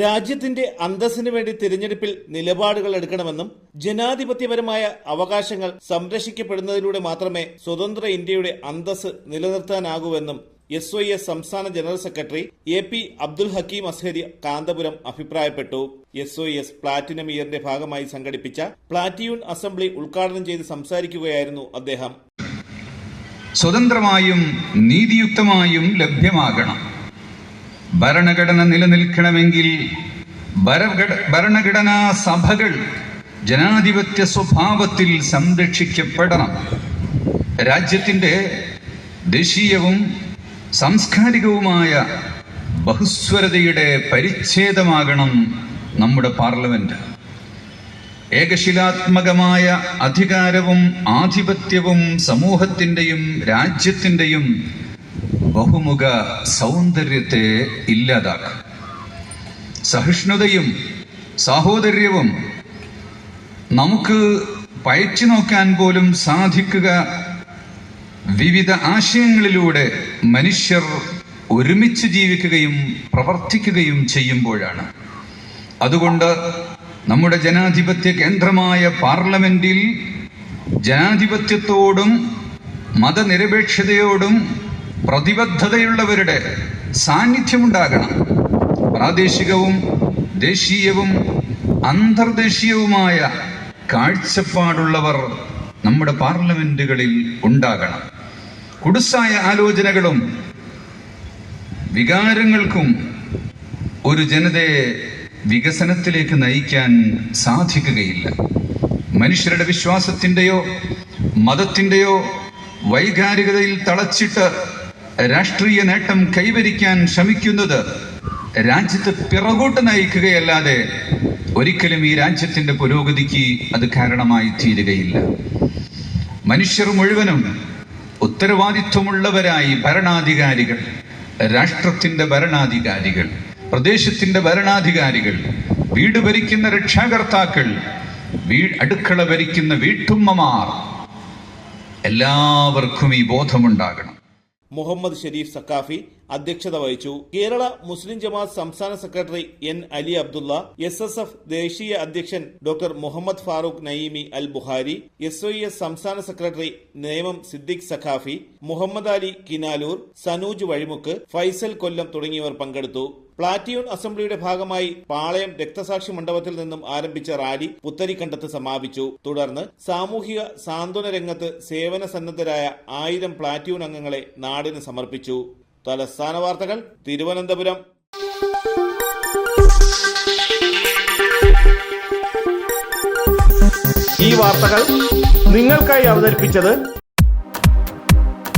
രാജ്യത്തിന്റെ അന്തസ്സിന് വേണ്ടി തിരഞ്ഞെടുപ്പിൽ നിലപാടുകൾ എടുക്കണമെന്നും ജനാധിപത്യപരമായ അവകാശങ്ങൾ സംരക്ഷിക്കപ്പെടുന്നതിലൂടെ മാത്രമേ സ്വതന്ത്ര ഇന്ത്യയുടെ അന്തസ് നിലനിർത്താനാകൂവെന്നും എസ് ഒ എസ് സംസ്ഥാന general secretary A P Abdul Hakeem Azhari Kanthapuram അഭിപ്രായപ്പെട്ടു. എസ് ഒ എസ് പ്ലാറ്റിനം ഇയറിന്റെ ഭാഗമായി സംഘടിപ്പിച്ച പ്ലാറ്റിയൂൺ അസംബ്ലി ഉദ്ഘാടനം ചെയ്ത് സംസാരിക്കുകയായിരുന്നു അദ്ദേഹം. സ്വതന്ത്രമായും നീതിയുക്തമായും ലഭ്യമാകണം. ഭരണഘടന നിലനിൽക്കണമെങ്കിൽ ഭരണഘടനാ സഭകൾ ജനാധിപത്യ സ്വഭാവത്തിൽ സംരക്ഷിക്കപ്പെടണം. രാജ്യത്തിന്റെ ദേശീയവും സാംസ്കാരികവുമായ ബഹുസ്വരതയുടെ പരിച്ഛേദമാകണം നമ്മുടെ പാർലമെന്റ്. ഏകശിലാത്മകമായ അധികാരവും ആധിപത്യവും സമൂഹത്തിന്റെയും രാജ്യത്തിന്റെയും ബഹുമുഖ സൗന്ദര്യത്തെ ഇല്ലാതാക്കും. സഹിഷ്ണുതയും സാഹോദര്യവും നമുക്ക് പയച്ചു നോക്കാൻ പോലും സാധിക്കുക. വിവിധ ആശയങ്ങളിലൂടെ മനുഷ്യർ ഒരുമിച്ച് ജീവിക്കുകയും പ്രവർത്തിക്കുകയും ചെയ്യുമ്പോഴാണ്. അതുകൊണ്ട് നമ്മുടെ ജനാധിപത്യ കേന്ദ്രമായ പാർലമെന്റിൽ ജനാധിപത്യത്തോടും മതനിരപേക്ഷതയോടും പ്രതിബദ്ധതയുള്ളവരുടെ സാന്നിധ്യമുണ്ടാകണം. പ്രാദേശികവും ദേശീയവും അന്തർദേശീയവുമായ കാഴ്ചപ്പാടുള്ളവർ നമ്മുടെ പാർലമെന്റുകളിൽ ഉണ്ടാകണം. കുടുസായ ആലോചനകളും വികാരങ്ങൾക്കും ഒരു ജനതയെ വികസനത്തിലേക്ക് നയിക്കാൻ സാധിക്കുകയില്ല. മനുഷ്യരുടെ വിശ്വാസത്തിന്റെയോ മതത്തിന്റെയോ വൈകാരികതയിൽ തളച്ചിട്ട് രാഷ്ട്രീയ നേട്ടം കൈവരിക്കാൻ ശ്രമിക്കുന്നത് രാജ്യത്ത് പിറകോട്ട് നയിക്കുകയല്ലാതെ ഒരിക്കലും ഈ രാജ്യത്തിന്റെ പുരോഗതിക്ക് അത് കാരണമായി തീരുകയില്ല. മനുഷ്യർ മുഴുവനും ഉത്തരവാദിത്വമുള്ളവരായി ഭരണാധികാരികൾ രാഷ്ട്രത്തിന്റെ ഭരണാധികാരികൾ പ്രദേശത്തിന്റെ ഭരണാധികാരികൾ വീട് ഭരിക്കുന്ന രക്ഷാകർത്താക്കൾ വീ അടുക്കള ഭരിക്കുന്ന വീട്ടുമ്മമാർ എല്ലാവർക്കും ഈ ബോധമുണ്ടാകണം. മുഹമ്മദ് ഷെരീഫ് സക്കാഫി അധ്യക്ഷത വഹിച്ചു. കേരള മുസ്ലിം ജമാഅത്ത് സംസ്ഥാന secretary N Ali Abdulla S S F ദേശീയ അധ്യക്ഷൻ doctor Muhammed Farooq Naeemi Al Bukhari S O S സംസ്ഥാന സെക്രട്ടറി നേമം സിദ്ദിഖ് സഖാഫി മുഹമ്മദ് അലി കിനാലൂർ സനൂജ് വഴിമുക്ക് ഫൈസൽ കൊല്ലം തുടങ്ങിയവർ പങ്കെടുത്തു. പ്ലാറ്റിയൂൺ അസംബ്ലിയുടെ ഭാഗമായി പാളയം രക്തസാക്ഷി മണ്ഡപത്തിൽ നിന്നും ആരംഭിച്ച റാലി പുത്തരിക്കണ്ടത്ത് സമാപിച്ചു. തുടർന്ന് സാമൂഹിക സാന്ത്വന രംഗത്ത് സേവന സന്നദ്ധരായ ആയിരം പ്ലാറ്റിയൂൺ അംഗങ്ങളെ നാടിന് സമർപ്പിച്ചു. തലസ്ഥാന വാർത്തകൾ തിരുവനന്തപുരം. ഈ വാർത്തകൾ നിങ്ങൾക്കായി അവതരിപ്പിച്ചത്